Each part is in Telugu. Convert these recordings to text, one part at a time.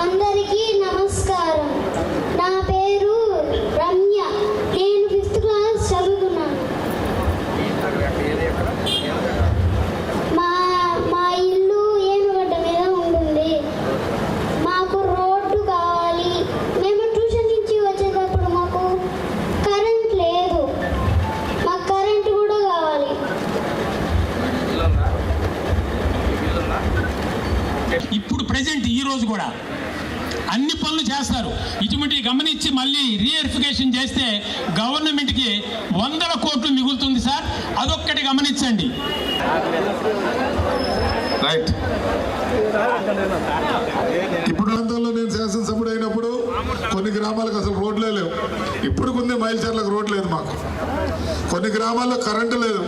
Anne అన్ని పనులు చేస్తారు. ఇటువంటివి గమనించి మళ్ళీ రీఎరిఫికేషన్ చేస్తే గవర్నమెంట్కి వందల కోట్లు మిగులుతుంది సార్. అదొక్కటి గమనించండి. రైట్ ఇప్పుడు ప్రాంతాల్లో నేను శాసనసభ్యుడు అయినప్పుడు కొన్ని గ్రామాలకు అసలు రోడ్లే లేవు. ఇప్పుడు కొంది మైల్చర్లకు రోడ్ లేదు మాకు. కొన్ని గ్రామాల్లో కరెంటు లేదు.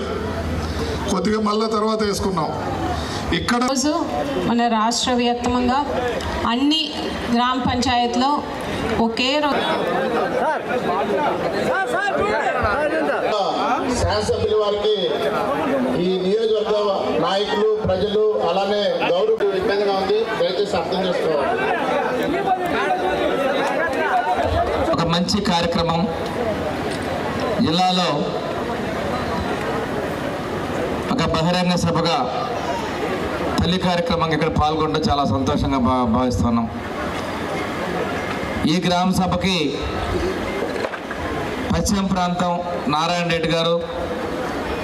కొద్దిగా మళ్ళా తర్వాత వేసుకున్నాం. ఇక్కడ రోజు మన రాష్ట్ర వ్యాప్తంగా అన్ని గ్రామ పంచాయతీలో ఒకే రోజు శాసనసభ్యుల వారికి ఈ నియోజకవర్గ నాయకులు ప్రజలు అలానే గౌరవ ఇబ్బందిగా ఉంది. దయచేసి అర్థం చేసుకోవాలి. ఒక మంచి కార్యక్రమం జిల్లాలో ఒక బహిరంగ సభగా పెళ్ళి కార్యక్రమం ఇక్కడ పాల్గొనడం చాలా సంతోషంగా భా భావిస్తున్నాం. ఈ గ్రామ సభకి పశ్చిమ ప్రాంతం నారాయణ రెడ్డి గారు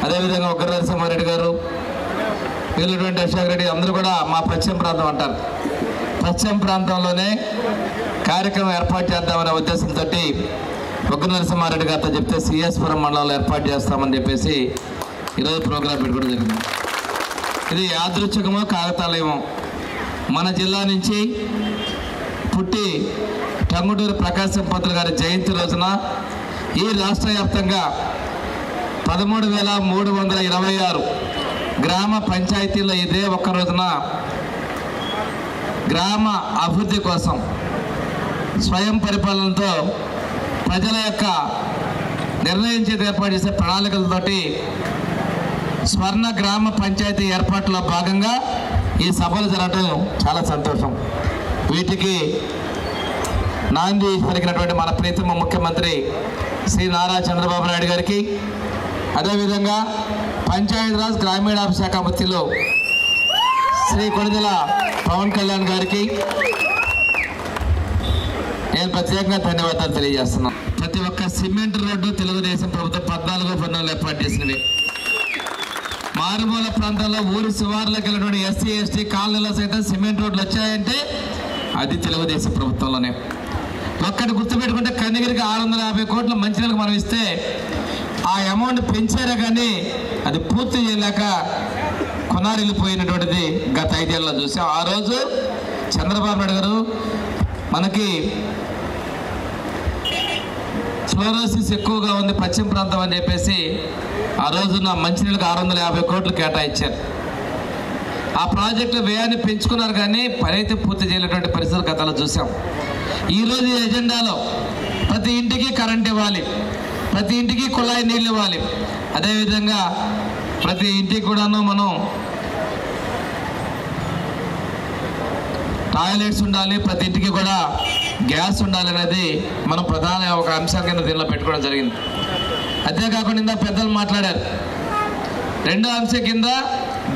అదేవిధంగా ఉగ్ర నరసింహారెడ్డి గారు వీళ్ళటువంటి అశోక్ రెడ్డి అందరూ కూడా మా పశ్చిమ ప్రాంతం అంటారు. పశ్చిమ ప్రాంతంలోనే కార్యక్రమం ఏర్పాటు చేద్దామనే ఉద్దేశంతో ఉగ్ర నరసింహారెడ్డి గారితో చెప్తే సిఎస్పురం మండలంలో ఏర్పాటు చేస్తామని చెప్పేసి ఈరోజు ప్రోగ్రాం పెట్టుకోవడం జరిగింది. ఇది యాదృచ్ఛకమో కాకతాళయమో. మన జిల్లా నుంచి పుట్టి టంగుటూరు ప్రకాశం పంతులు గారి జయంతి రోజున ఈ రాష్ట్ర వ్యాప్తంగా పదమూడు వేల మూడు వందల ఇరవై ఆరు గ్రామ పంచాయతీల్లో ఇదే ఒక్క రోజున గ్రామ అభివృద్ధి కోసం స్వయం పరిపాలనతో ప్రజల యొక్క నిర్ణయించేది ఏర్పాటు చేసే ప్రణాళికలతోటి స్వర్ణ గ్రామ పంచాయతీ ఏర్పాటులో భాగంగా ఈ సభలు జరగటం చాలా సంతోషం. వీటికి నాంది పలికినటువంటి మన ప్రీతమ ముఖ్యమంత్రి శ్రీ నారా చంద్రబాబు నాయుడు గారికి అదేవిధంగా పంచాయతీరాజ్ గ్రామీణాభివృద్ధి శాఖ మంత్రులు శ్రీ కొణిదెల పవన్ కళ్యాణ్ గారికి నేను ప్రత్యేకంగా ధన్యవాదాలు తెలియజేస్తున్నాను. ప్రతి ఒక్క సిమెంట్ రోడ్డు తెలుగుదేశం ప్రభుత్వం పద్నాలుగో పన్నులు ఏర్పాటు చేసినవి మారుమూల ప్రాంతాల్లో ఊరి శివార్లకు వెళ్ళినటువంటి ఎస్సీ ఎస్టీ కాలనీలో సైతం సిమెంట్ రోడ్లు వచ్చాయంటే అది తెలుగుదేశం ప్రభుత్వంలోనే. ఒక్కటి గుర్తుపెట్టుకుంటే కన్నగిరికి ఆరు వందల యాభై కోట్ల మంచినీళ్ళకి మనం ఇస్తే ఆ అమౌంట్ పెంచారా కానీ అది పూర్తి చేయలేక కొనారిల్లిపోయినటువంటిది గత ఐదేళ్ళలో చూసాం. ఆ రోజు చంద్రబాబు నాయుడు గారు మనకి ఫ్లోరోసిస్ ఎక్కువగా ఉంది పశ్చిమ ప్రాంతం అని చెప్పేసి ఆ రోజున మంచినీళ్ళకి ఆరు వందల యాభై కోట్లు కేటాయించారు. ఆ ప్రాజెక్టుల వ్యయాన్ని పెంచుకున్నారు కానీ పని అయితే పూర్తి చేయలేటువంటి పరిస్థితులు గతంలో చూసాం. ఈరోజు ఈ ఎజెండాలో ప్రతి ఇంటికి కరెంట్ ఇవ్వాలి ప్రతి ఇంటికి కుళాయి నీళ్ళు ఇవ్వాలి. అదేవిధంగా ప్రతి ఇంటికి కూడాను మనం టాయిలెట్స్ ఉండాలి ప్రతి ఇంటికి కూడా గ్యాస్ ఉండాలి అనేది మనం ప్రధాన ఒక అంశం కింద దీనిలో పెట్టుకోవడం జరిగింది. అంతేకాకుండా ఇందా పెద్దలు మాట్లాడారు. రెండో అంశం కింద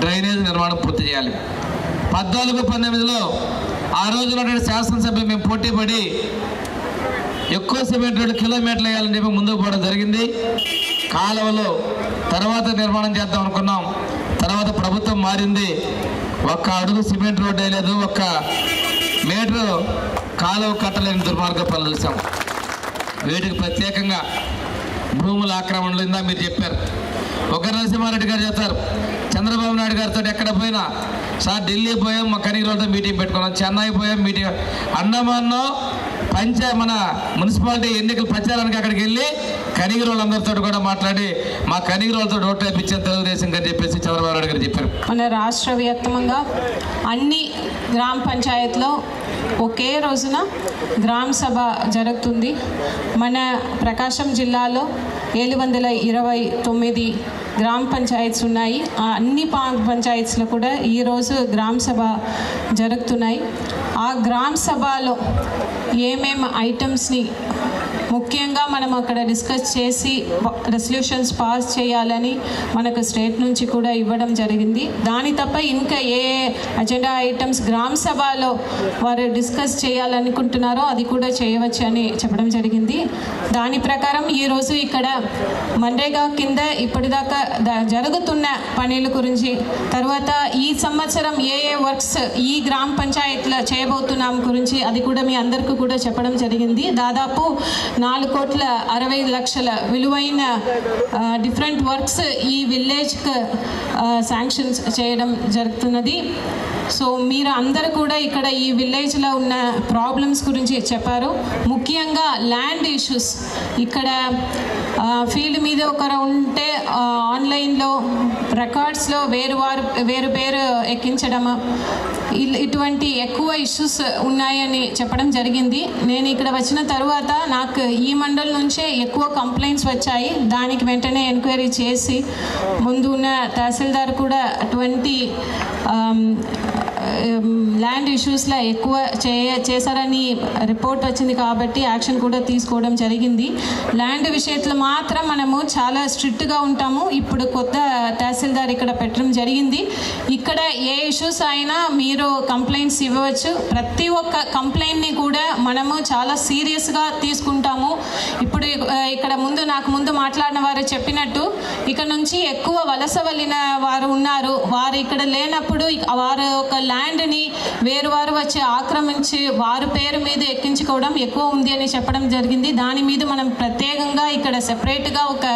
డ్రైనేజ్ నిర్మాణం పూర్తి చేయాలి. పద్నాలుగు పంతొమ్మిదిలో ఆ రోజు ఉన్నటువంటి శాసనసభ్యులు మేము పోటీ పడి ఎక్కువ సిమెంట్ రోడ్డు కిలోమీటర్లు వేయాలని చెప్పి ముందుకు పోవడం జరిగింది. కాలువలో తర్వాత నిర్మాణం చేద్దాం అనుకున్నాం. తర్వాత ప్రభుత్వం మారింది. ఒక్క అడుగు సిమెంట్ రోడ్డు వేయలేదు ఒక్క మీటరు కాలువ కట్టలేని దుర్మార్గ పనులు చూసాం వీటికి ప్రత్యేకంగా భూముల ఆక్రమణలు ఇందా మీరు చెప్పారు. ఒక నరసింహారెడ్డి గారు చెప్తారు చంద్రబాబు నాయుడు గారితో ఎక్కడ పోయినా సార్ ఢిల్లీ పోయాం మా కనీరోజుతో మీటింగ్ పెట్టుకున్నాం చెన్నై పోయాం మీటింగ్ అండమాన్లో పంచ మన మున్సిపాలిటీ ఎన్నికల ప్రచారానికి అక్కడికి వెళ్ళి కనిగిరోళ్ళందరితో కూడా మాట్లాడి మా కనిగిరోళ్ళతో వాళ్ళతో ఓట్లు తెలుగుదేశం గారు చెప్పేసి చంద్రబాబు నాయుడు గారు చెప్పారు. మన రాష్ట్ర వ్యాప్తంగా అన్ని గ్రామ పంచాయత్లో ఒకే రోజున గ్రామ సభ జరుగుతుంది. మన ప్రకాశం జిల్లాలో ఏడు వందల ఇరవై తొమ్మిది గ్రామ పంచాయత్స్ ఉన్నాయి. ఆ అన్ని పా పంచాయత్స్లో కూడా ఈరోజు గ్రామ సభ జరుగుతున్నాయి. ఆ గ్రామ సభలో ఏమేమి ఐటమ్స్ని ముఖ్యంగా మనం అక్కడ డిస్కస్ చేసి రెసల్యూషన్స్ పాస్ చేయాలని మనకు స్టేట్ నుంచి కూడా ఇవ్వడం జరిగింది. దాని తప్ప ఇంకా ఏ అజెండా ఐటమ్స్ గ్రామ సభలో వారు డిస్కస్ చేయాలనుకుంటున్నారో అది కూడా చేయవచ్చు అని చెప్పడం జరిగింది. దాని ప్రకారం ఈరోజు ఇక్కడ మన్రేగా కింద ఇప్పటిదాకా జరుగుతున్న పనుల గురించి తర్వాత ఈ సంవత్సరం ఏ ఏ వర్క్స్ ఈ గ్రామ పంచాయతీలో చేయబోతున్నాం గురించి అది కూడా మీ అందరికీ కూడా చెప్పడం జరిగింది. దాదాపు నాలుగు కోట్ల అరవై లక్షల విలువైన డిఫరెంట్ వర్క్స్ ఈ విలేజ్కి శాంక్షన్స్ చేయడం జరుగుతున్నది. సో మీరు అందరూ కూడా ఇక్కడ ఈ విలేజ్లో ఉన్న ప్రాబ్లమ్స్ గురించి చెప్పారు. ముఖ్యంగా ల్యాండ్ ఇష్యూస్ ఇక్కడ ఫీల్డ్ మీద ఒకరు ఉంటే ఆన్లైన్లో రికార్డ్స్లో వేరు వారు వేరు పేరు ఎక్కించడం. ఇల్- ఇటువంటి ఎక్కువ ఇష్యూస్ ఉన్నాయని చెప్పడం జరిగింది. నేను ఇక్కడ వచ్చిన తర్వాత నాకు ఈ మండల్ నుంచే ఎక్కువ కంప్లైంట్స్ వచ్చాయి. దానికి వెంటనే ఎంక్వైరీ చేసి ముందు ఉన్న తహసీల్దార్ కూడా అటువంటి ల్యాండ్ ఇష్యూస్లో ఎక్కువ చే చేశారని రిపోర్ట్ వచ్చింది కాబట్టి యాక్షన్ కూడా తీసుకోవడం జరిగింది. ల్యాండ్ విషయంలో మాత్రం మనము చాలా స్ట్రిక్ట్గా ఉంటాము. ఇప్పుడు కొత్త తహసీల్దార్ ఇక్కడ పెట్టడం జరిగింది. ఇక్కడ ఏ ఇష్యూస్ అయినా మీరు కంప్లైంట్స్ ఇవ్వవచ్చు ప్రతి ఒక్క కంప్లైంట్ని కూడా మనము చాలా సీరియస్గా తీసుకుంటాము. ఇప్పుడు ఇక్కడ ముందు నాకు ముందు మాట్లాడిన వారు చెప్పినట్టు ఇక్కడ నుంచి ఎక్కువ వలస వెళ్ళిన వారు ఉన్నారు. వారు ఇక్కడ లేనప్పుడు వారు ఒక ల్యాండ్ని వేరు వారు వచ్చి ఆక్రమించి వారి పేరు మీద ఎక్కించుకోవడం ఎక్కువ ఉంది అని చెప్పడం జరిగింది. దాని మీద మనం ప్రత్యేకంగా ఇక్కడ సెపరేట్గా ఒక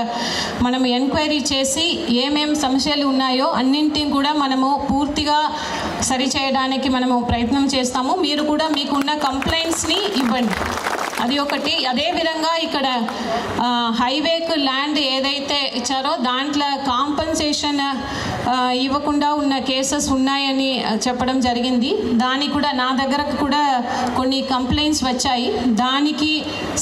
మనం ఎంక్వైరీ చేసి ఏమేం సమస్యలు ఉన్నాయో అన్నింటిని కూడా మనము పూర్తిగా సరిచేయడానికి మనము ప్రయత్నం చేస్తాము. మీరు కూడా మీకున్న కంప్లైంట్స్ని ఇవ్వండి. అది ఒకటి. అదే విధంగా ఇక్కడ హైవేకు ల్యాండ్ ఏదైతే ఇచ్చారో దాంట్లో కాంపన్సేషన్ ఇవ్వకుండా ఉన్న కేసెస్ ఉన్నాయని చెప్పడం జరిగింది. దానికి కూడా నా దగ్గరకు కూడా కొన్ని కంప్లైంట్స్ వచ్చాయి. దానికి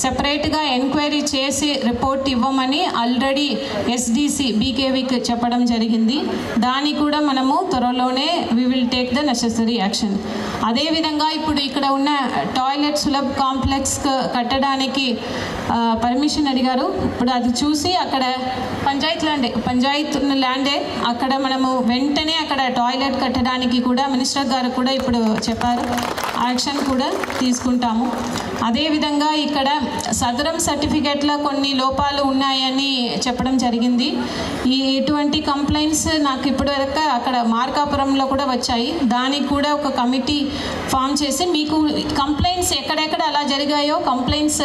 సెపరేట్గా ఎంక్వైరీ చేసి రిపోర్ట్ ఇవ్వమని ఆల్రెడీ ఎస్డిసి బీకేవికి చెప్పడం జరిగింది. దాని కూడా మనము త్వరలోనే we will take the necessary action అదేవిధంగా ఇప్పుడు ఇక్కడ ఉన్న టాయిలెట్ సులభ్ కాంప్లెక్స్ కట్టడానికి పర్మిషన్ అడిగారు. ఇప్పుడు అది చూసి అక్కడ పంచాయత్ ల్యాండే పంచాయత్ ఉన్న ల్యాండే అక్కడ మనము వెంటనే అక్కడ టాయిలెట్ కట్టడానికి కూడా మినిస్టర్ గారు కూడా ఇప్పుడు చెప్పారు. యాక్షన్ కూడా తీసుకుంటాము. అదేవిధంగా ఇక్కడ సదరం సర్టిఫికేట్లో కొన్ని లోపాలు ఉన్నాయని చెప్పడం జరిగింది. ఈ ఇటువంటి కంప్లైంట్స్ నాకు ఇప్పటివరకు అక్కడ మార్కాపురంలో కూడా వచ్చాయి. దానికి కూడా ఒక కమిటీ ఫామ్ చేసి మీకు కంప్లైంట్స్ ఎక్కడెక్కడ అలా జరిగాయో కంప్లైంట్స్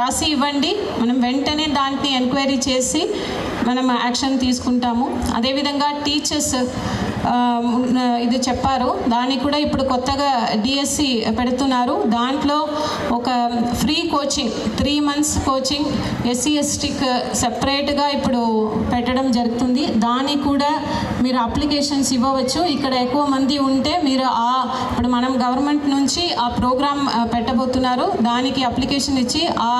రాసి ఇవ్వండి. మనం వెంటనే దాన్ని ఎంక్వైరీ చేసి మనం యాక్షన్ తీసుకుంటాము. అదేవిధంగా టీచర్స్ ఇది చెప్పారు. దానికి కూడా ఇప్పుడు కొత్తగా డిఎస్సి పెడుతున్నారు. దాంట్లో ఒక free coaching three months coaching SC ఎస్టీకి సపరేట్గా ఇప్పుడు పెట్టడం జరుగుతుంది. దానికి కూడా మీరు అప్లికేషన్స్ ఇవ్వవచ్చు. ఇక్కడ ఎక్కువ మంది ఉంటే మీరు ఆ ఇప్పుడు మనం గవర్నమెంట్ నుంచి ఆ ప్రోగ్రామ్ పెట్టబోతున్నారు. దానికి అప్లికేషన్ ఇచ్చి ఆ,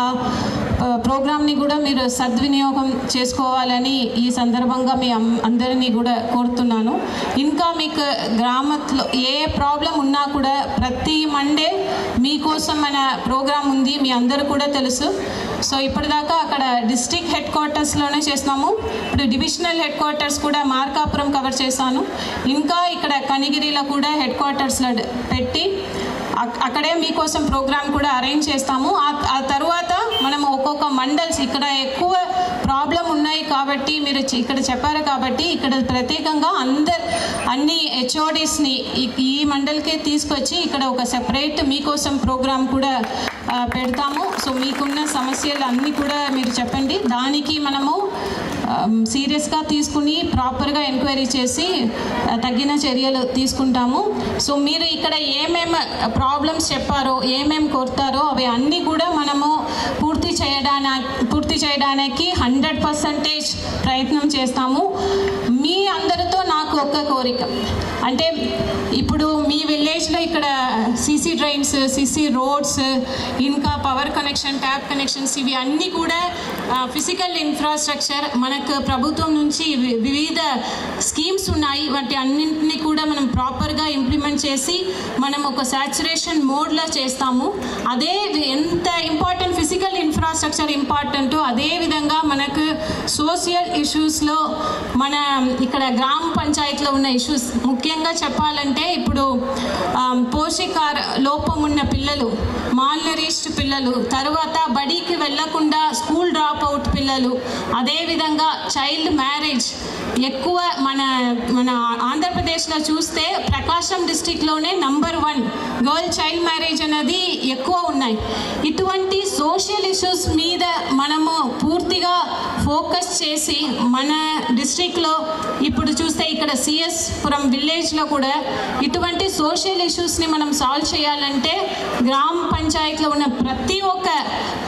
ప్రోగ్రామ్ని కూడా మీరు సద్వినియోగం చేసుకోవాలని ఈ సందర్భంగా మీ అం- అందరినీ కూడా కోరుతున్నాను. ఇంకా మీకు గ్రామంలో ఏ ప్రాబ్లం ఉన్నా కూడా ప్రతి మండే మీకోసం మన ప్రోగ్రాం ఉంది మీ అందరూ కూడా తెలుసు. సో ఇప్పటిదాకా అక్కడ డిస్ట్రిక్ట్ హెడ్ క్వార్టర్స్లోనే చేసినాము ఇప్పుడు డివిజనల్ హెడ్ క్వార్టర్స్ కూడా మార్కాపురం కవర్ చేశాను. ఇంకా ఇక్కడ కనిగిరిలో కూడా హెడ్ క్వార్టర్స్లో పెట్టి అక్- అక్కడే మీకోసం ప్రోగ్రామ్ కూడా అరేంజ్ చేస్తాము. ఆ తర్వాత మనం ఒక్కొక్క మండల్స్ ఇక్కడ ఎక్కువ ప్రాబ్లం ఉన్నాయి కాబట్టి మీరు ఇక్కడ చెప్పారు కాబట్టి ఇక్కడ ప్రత్యేకంగా అందరు అన్ని హెచ్ఓడిస్ని ఈ మండల్కే తీసుకొచ్చి ఇక్కడ ఒక సెపరేట్ మీకోసం ప్రోగ్రామ్ కూడా పెడతాము. సో మీకున్న సమస్యలు అన్నీ కూడా మీరు చెప్పండి. దానికి మనము సీరియస్గా తీసుకుని ప్రాపర్గా ఎంక్వైరీ చేసి తగిన చర్యలు తీసుకుంటాము. సో మీరు ఇక్కడ ఏమేమి ప్రాబ్లమ్స్ చెప్పారో ఏమేమి కోరుతారో అవి అన్నీ కూడా మనము పూర్తి చేయడానికి పూర్తి చేయడానికి హండ్రెడ్ పర్సంటేజ్ ప్రయత్నం చేస్తాము. మీ అందరితో నాకు ఒక్క కోరిక. అంటే ఇప్పుడు మీ విలేజ్లో ఇక్కడ సీసీ డ్రైన్స్ సీసీ రోడ్స్ ఇంకా పవర్ కనెక్షన్ ట్యాప్ కనెక్షన్స్ ఇవి అన్నీ కూడా ఫిజికల్ ఇన్ఫ్రాస్ట్రక్చర్ మనకు ప్రభుత్వం నుంచి వి- వివిధ స్కీమ్స్ ఉన్నాయి. వాటి అన్నింటినీ కూడా మనం ప్రాపర్గా ఇంప్లిమెంట్ చేసి మనం ఒక సాచురేషన్ మోడ్లో చేస్తాము. అదే వి- ఎంత ఇంపార్టెంట్ ఫిజికల్ ఇన్ఫ్రాస్ట్రక్చర్ ఇంపార్టెంటో అదే విధంగా మనకు సోషల్ ఇష్యూస్లో మన ఇక్కడ గ్రామ పంచాయతీలో ఉన్న ఇష్యూస్. ముఖ్యంగా చెప్పాలంటే ఇప్పుడు ఆ, పోషకార లోపం ఉన్న పిల్లలు మాల్నరిస్ట్ పిల్లలు తర్వాత బడికి వెళ్ళకుండా స్కూల్ డ్రాప్ అవుట్ పిల్లలు అదేవిధంగా చైల్డ్ మ్యారేజ్ ఎక్కువ మన మన ఆంధ్రప్రదేశ్లో చూస్తే Prakasam డిస్టిక్లోనే number one girl child marriage అనేది ఎక్కువ ఉన్నాయి. ఇటువంటి సోషల్ ఇష్యూస్ మీద మనము పూర్తిగా ఫోకస్ చేసి మన డిస్ట్రిక్ట్లో ఇప్పుడు చూస్తే ఇక్కడ సిఎస్ పురం విలేజ్లో కూడా ఇటువంటి సోషల్ ఇష్యూస్ని మనం సాల్వ్ చేయాలంటే గ్రామ పంచాయతీలో ఉన్న ప్రతి ఒక్క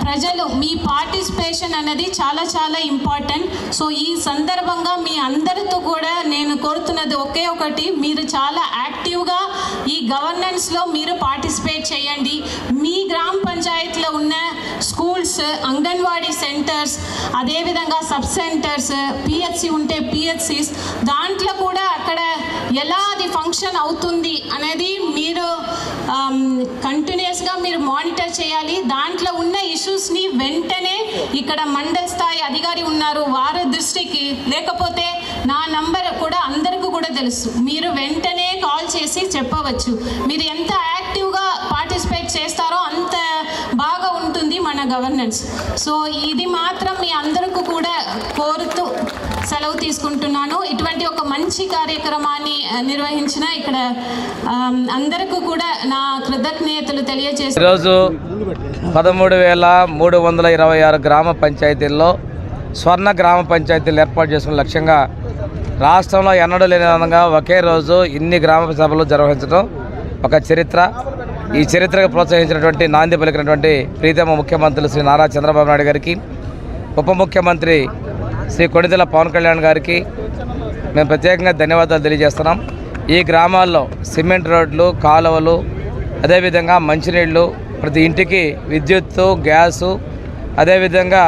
ప్రజలు మీ పార్టిసిపేషన్ అనేది చాలా చాలా ఇంపార్టెంట్. సో ఈ సందర్భంగా మీ అందరితో కూడా నేను కోరుతున్నది ఒకే ఒకటి మీరు చాలా యాక్టివ్గా ఈ గవర్నెన్స్లో మీరు పార్టిసిపేట్ చేయండి. మీ గ్రామ పంచాయతీలో ఉన్న స్కూల్స్ అంగన్వాడీ సెంటర్స్ అదేవిధంగా సబ్ సెంటర్స్ పిహెచ్సి ఉంటే పిహెచ్సిస్ దాంట్లో కూడా అక్కడ ఎలా అది ఫంక్షన్ అవుతుంది అనేది మీరు కంటిన్యూస్గా మీరు మానిటర్ చేయాలి. దాంట్లో ఉన్న ఇష్యూస్ని వెంటనే ఇక్కడ మండల స్థాయి అధికారి ఉన్నారు. వారి దృష్టికి లేకపోతే నా నంబర్ కూడా అందరికీ కూడా తెలుసు. మీరు వెంటనే కాల్ చేసి చెప్పవచ్చు. మీరు ఎంత యాక్టివ్గా పార్టిసిపేట్ చేస్తారో అంత బాగా ఉంటుంది మన గవర్నెన్స్. సో ఇది మాత్రం మీ అందరికీ కూడా కోరుతూ సెలవు తీసుకుంటున్నాను. ఇటువంటి ఒక మంచి కార్యక్రమాన్ని నిర్వహించిన ఇక్కడ అందరికీ కూడా నా కృతజ్ఞతలు తెలియజేసి ఈరోజు పదమూడు వేల మూడు వందల ఇరవై ఆరు గ్రామ పంచాయతీల్లో స్వర్ణ గ్రామ పంచాయతీలు ఏర్పాటు చేసుకున్న లక్ష్యంగా రాష్ట్రంలో ఎన్నడూ లేని విధంగా ఒకే రోజు ఇన్ని గ్రామ సభలు నిర్వహించడం ఒక చరిత్ర. ఈ చరిత్రకు ప్రోత్సహించినటువంటి నాంది పలికినటువంటి ప్రీతమ ముఖ్యమంత్రులు శ్రీ నారా చంద్రబాబు నాయుడు గారికి ఉప ముఖ్యమంత్రి శ్రీ కొణిదెల పవన్ కళ్యాణ్ గారికి మేము ప్రత్యేకంగా ధన్యవాదాలు తెలియజేస్తున్నాం. ఈ గ్రామాల్లో సిమెంట్ రోడ్లు కాలువలు అదేవిధంగా మంచినీళ్ళు ప్రతి ఇంటికి విద్యుత్తు గ్యాసు అదేవిధంగా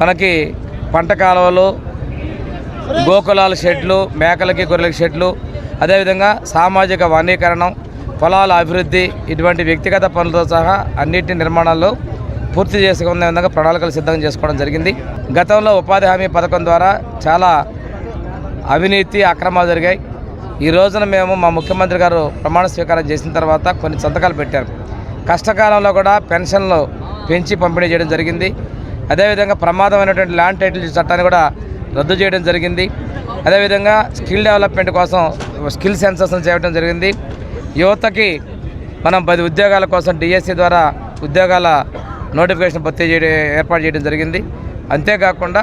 మనకి పంట కాలువలు గోకులాల షెడ్లు మేకలకి గొర్రెలకి షెడ్లు అదేవిధంగా సామాజిక వనీకరణం పొలాల అభివృద్ధి ఇటువంటి వ్యక్తిగత పనులతో సహా అన్నిటి నిర్మాణాల్లో పూర్తి చేసుకునే విధంగా ప్రణాళికలు సిద్ధం చేసుకోవడం జరిగింది. గతంలో ఉపాధి హామీ పథకం ద్వారా చాలా అవినీతి అక్రమాలు జరిగాయి. ఈ రోజున మేము మా ముఖ్యమంత్రి గారు ప్రమాణ స్వీకారం చేసిన తర్వాత కొన్ని సంతకాలు పెట్టారు. కష్టకాలంలో కూడా పెన్షన్లు పెంచి పంపిణీ చేయడం జరిగింది. అదేవిధంగా ప్రమాదమైనటువంటి ల్యాండ్ టైటిల్ చట్టాన్ని కూడా రద్దు చేయడం జరిగింది. అదేవిధంగా స్కిల్ డెవలప్మెంట్ కోసం స్కిల్ సెన్సస్ను చేయడం జరిగింది. యువతకి మనం పది ఉద్యోగాల కోసం డిఎస్సి ద్వారా ఉద్యోగాల నోటిఫికేషన్ భర్తీ చేయడం ఏర్పాటు చేయడం జరిగింది. అంతేకాకుండా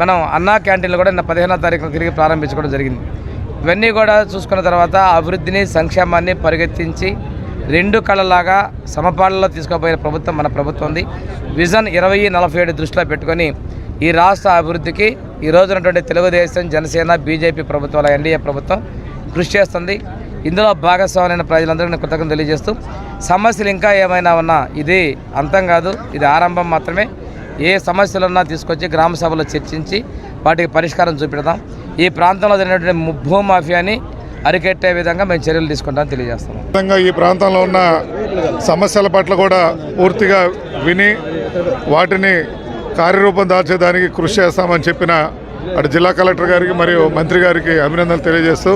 మనం అన్నా క్యాంటీన్లు కూడా నిన్న పదిహేనో తారీఖున తిరిగి ప్రారంభించుకోవడం జరిగింది. ఇవన్నీ కూడా చూసుకున్న తర్వాత అభివృద్ధిని సంక్షేమాన్ని పరిగెత్తించి రెండు కళ్ళలాగా సమపాళ్ళలో తీసుకోబోయే ప్రభుత్వం మన ప్రభుత్వం ఉంది. విజన్ ఇరవై నలభై ఏడు దృష్టిలో పెట్టుకొని ఈ రాష్ట్ర అభివృద్ధికి ఈ రోజునటువంటి తెలుగుదేశం జనసేన బీజేపీ ప్రభుత్వాల ఎన్డీఏ ప్రభుత్వం కృషి చేస్తుంది. ఇందులో భాగస్వామైన ప్రజలందరూ నేను కృతజ్ఞత తెలియజేస్తూ సమస్యలు ఇంకా ఏమైనా ఉన్నా ఇది అంతం కాదు ఇది ఆరంభం మాత్రమే. ఏ సమస్యలున్నా తీసుకొచ్చి గ్రామ సభలో చర్చించి వాటికి పరిష్కారం చూపెడదాం. ఈ ప్రాంతంలో జరిగినటువంటి భూ భూమాఫియాని అరికెట్టే విధంగా మేము చర్యలు తీసుకుంటామని తెలియజేస్తాం విధంగా ఈ ప్రాంతంలో ఉన్న సమస్యల పట్ల కూడా పూర్తిగా విని వాటిని కార్యరూపం దాల్చేదానికి కృషి చేస్తామని చెప్పిన అటు జిల్లా కలెక్టర్ గారికి మరియు మంత్రి గారికి అభినందనలు తెలియజేస్తూ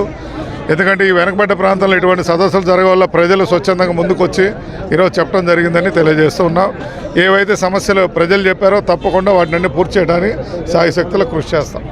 ఎందుకంటే ఈ వెనకబడ్డ ప్రాంతంలో ఇటువంటి సదస్సులు జరగవల్ల ప్రజలు స్వచ్ఛందంగా ముందుకొచ్చి ఈరోజు చెప్పడం జరిగిందని తెలియజేస్తూ ఉన్నాం. ఏవైతే సమస్యలు ప్రజలు చెప్పారో తప్పకుండా వాటిని పూర్తి చేయడానికి సాయశక్తులు కృషి చేస్తాం.